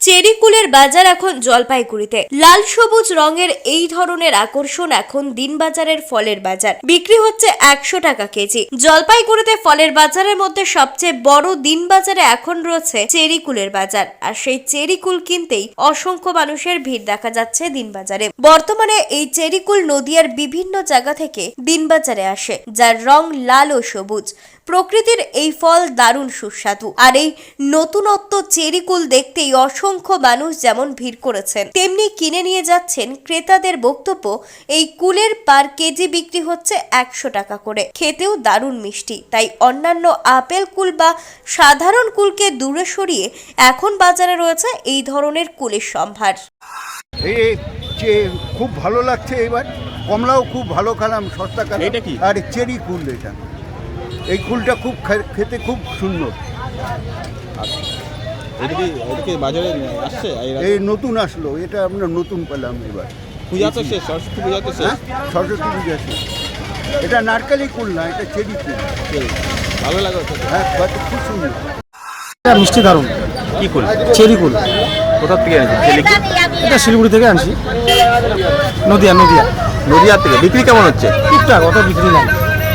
চেরিকুলের বাজার এখন জলপাইগুড়িতে। লাল সবুজ রঙের এই ধরনের আকর্ষণ এখন দিন বাজারের ফলের বাজার। বিক্রি হচ্ছে একশো টাকা কেজি। জলপাইগুড়িতে ফলের বাজারের মধ্যে সবচেয়ে বড় দিন বাজারে এখন রয়েছে চেরিকুলের বাজার। আর সেই চেরিকুল কিনতেই অসংখ্য মানুষের ভিড় দেখা যাচ্ছে দিন বাজারে বর্তমানে এই চেরিকুল নদিয়ার বিভিন্ন জায়গা থেকে দিন বাজারে আসে, যার রং লাল ও সবুজ। প্রকৃতির এই ফল দারুণ সুস্বাদু। আর এই নতুনত্ব চেরিকুল দেখতেই অসংখ্য মানুষ যেমন ভিড় করেছেন তেমনি কিনে নিয়ে যাচ্ছেন ক্রেতাদের বক্তব্য এই কুলের পার কেজি বিক্রি হচ্ছে একশো টাকা করে। খেতেও দারুণ মিষ্টি। তাই অন্যান্য আপেল কুল বা সাধারণ কুলকে দূরে সরিয়ে এখন বাজারে রয়েছে এই ধরনের কুলের সম্ভার। এই যে খুব ভালো লাগছে এবার। কমলাও খুব ভালো খেলাম সস্তা খেলাম। এটা কি? আর চেরি কুল এটা। এই কুলটা খুব খেতে খুব সুন্দর। বাজারে আসছে? এই নতুন আসলো এটা আমরা নতুন পেলাম এবার। পূজা তো শেষ সরস্বতী পূজা তো শেষ। হ্যাঁ? সরস্বতী পূজা শেষ। এটা নারকেলি কুল না এটা চেরি কুল। ভালো লাগে হ্যাঁ খুব সুন্দর। এটা মিষ্টি দারুণ। কি কুল? চেরি কুল। কোথা থেকে কুল? এটা শিলিগুড়ি থেকে আনছি। নদিয়া নদিয়া। নদিয়া থেকে। বিক্রি কেমন হচ্ছে? টুকটাক অত বিক্রি নাই অত বিক্রি নেই।